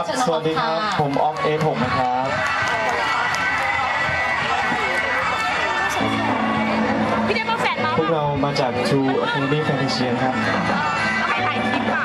ับ สวัสดีครับ ผมออฟเอผมนะครับพี่ได้มาแฟนมาพวกเรามาจาก True Academy ชี n t ครับ ไปถ่ายคลิปค่ะ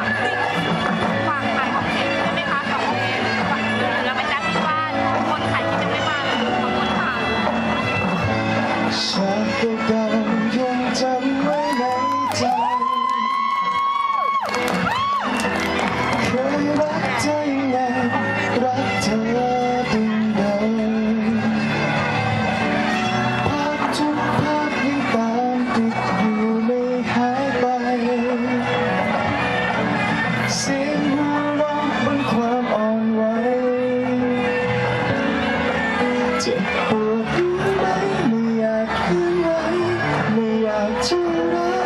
tonight.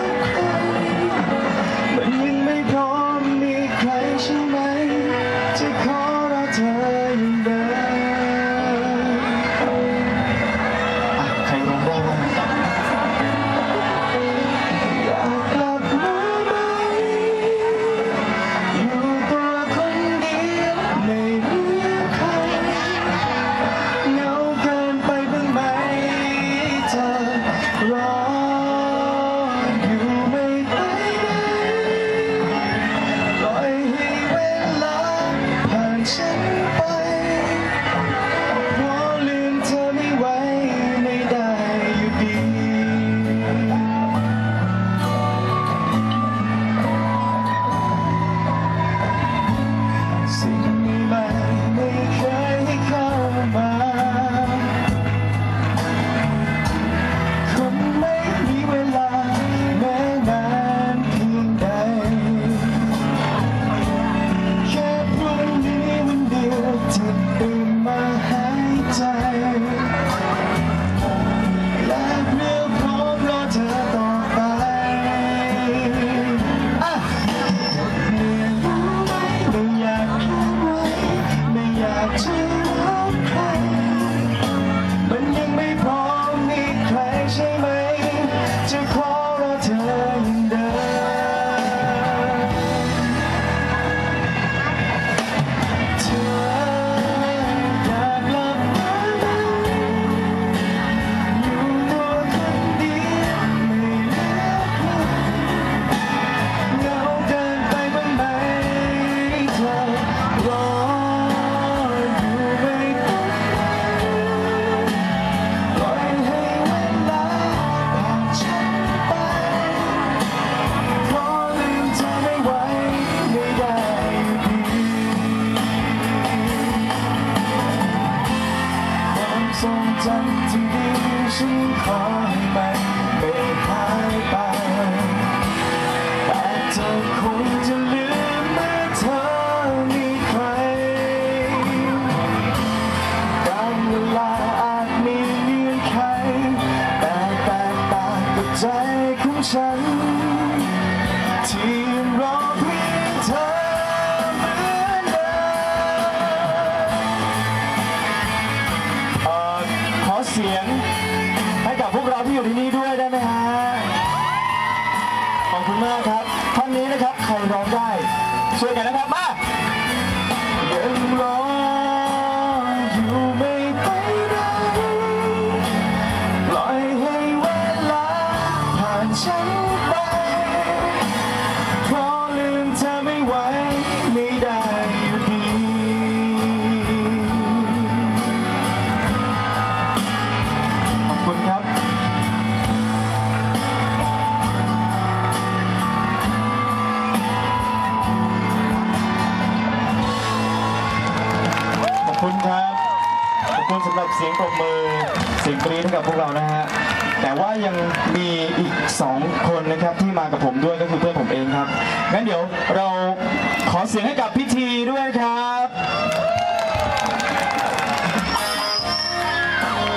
สียง ให้กับพวกเราที่อยู่ที่นี่ด้วยได้ไหมฮะ ขอบคุณมากครับท่านนี้นะครับ ใครร้องได้ช่วยกันนะครับ ขอบคุณสำหรับเสียงปรบมือเสียงกรี๊ดกับพวกเรานะฮะแต่ว่ายังมีอีก 2 คนนะครับที่มากับผมด้วยก็คือเพื่อนผมเองครับงั้นเดี๋ยวเราขอเสียงให้กับพิธีด้วยครับ